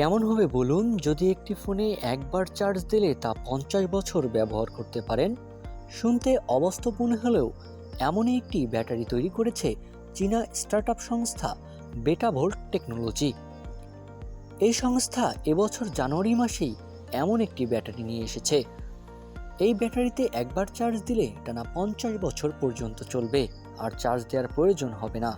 কেমন হবে বলুন? যদি একটি ফোনে একবার চার্জ দিলে তা পঞ্চাশ বছর ব্যবহার করতে পারেন। শুনতে অবাস্তব হলেও এমনই একটি ব্যাটারি তৈরি করেছে চীনা স্টার্টআপ সংস্থা বেটাভোল্ট টেকনোলজি। এই সংস্থা এবছর জানুয়ারি মাসেই এমন একটি ব্যাটারি নিয়ে এসেছে। এই ব্যাটারিতে একবার চার্জ দিলে টানা পঞ্চাশ বছর পর্যন্ত চলবে, আর চার্জ দেওয়ার প্রয়োজন হবে না।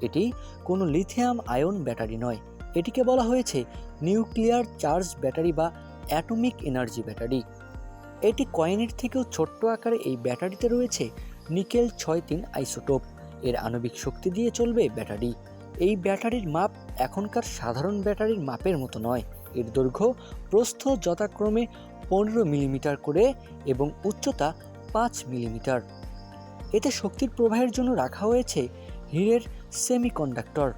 এটি কোনো লিথিয়াম আয়ন ব্যাটারি নয় এটিকে বলা হয়েছে নিউক্লিয়ার চার্জ ব্যাটারি বা অ্যাটমিক এনার্জি ব্যাটারি। এটি কয়েনের থেকেও ছোট্ট আকারে এই ব্যাটারিতে রয়েছে নিকেল ছয় তিন আইসোটোপ। এর আণবিক শক্তি দিয়ে চলবে ব্যাটারি। এই ব্যাটারির মাপ এখনকার সাধারণ ব্যাটারির মাপের মতো নয়। এর দৈর্ঘ্য প্রস্থ যথাক্রমে পনেরো মিলিমিটার করে এবং উচ্চতা পাঁচ মিলিমিটার। এতে শক্তির প্রবাহের জন্য রাখা হয়েছে হীরের সেমিকন্ডাক্টর।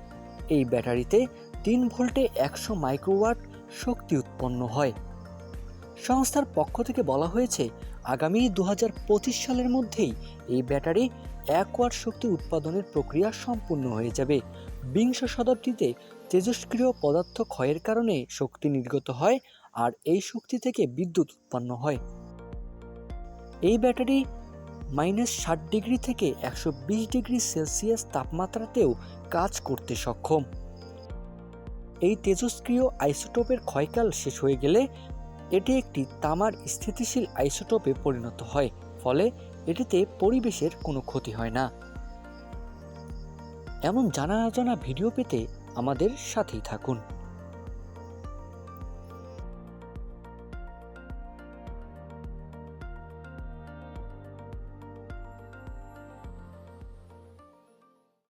এই ব্যাটারিতে তিন ভোল্টে একশো মাইক্রোওয়াট শক্তি উৎপন্ন হয়। সংস্থার পক্ষ থেকে বলা হয়েছে, আগামী দু হাজার পঁচিশ সালের মধ্যেই এই ব্যাটারি এক ওয়াট শক্তি উৎপাদনের প্রক্রিয়া সম্পূর্ণ হয়ে যাবে। বিংশ শতাব্দীতে তেজস্ক্রিয় পদার্থ ক্ষয়ের কারণে শক্তি নির্গত হয় আর এই শক্তি থেকে বিদ্যুৎ উৎপন্ন হয়। এই ব্যাটারি মাইনাস ষাট ডিগ্রি থেকে একশো বিশ ডিগ্রি সেলসিয়াস তাপমাত্রাতেও কাজ করতে সক্ষম। এই তেজস্ক্রিয় আইসোটোপের ক্ষয়কাল শেষ হয়ে গেলে এটি একটি তামার স্থিতিশীল আইসোটোপে পরিণত হয়, ফলে এটিতে পরিবেশের কোনো ক্ষতি হয় না। এমন জানা অজানা ভিডিও পেতে আমাদের সাথেই থাকুন।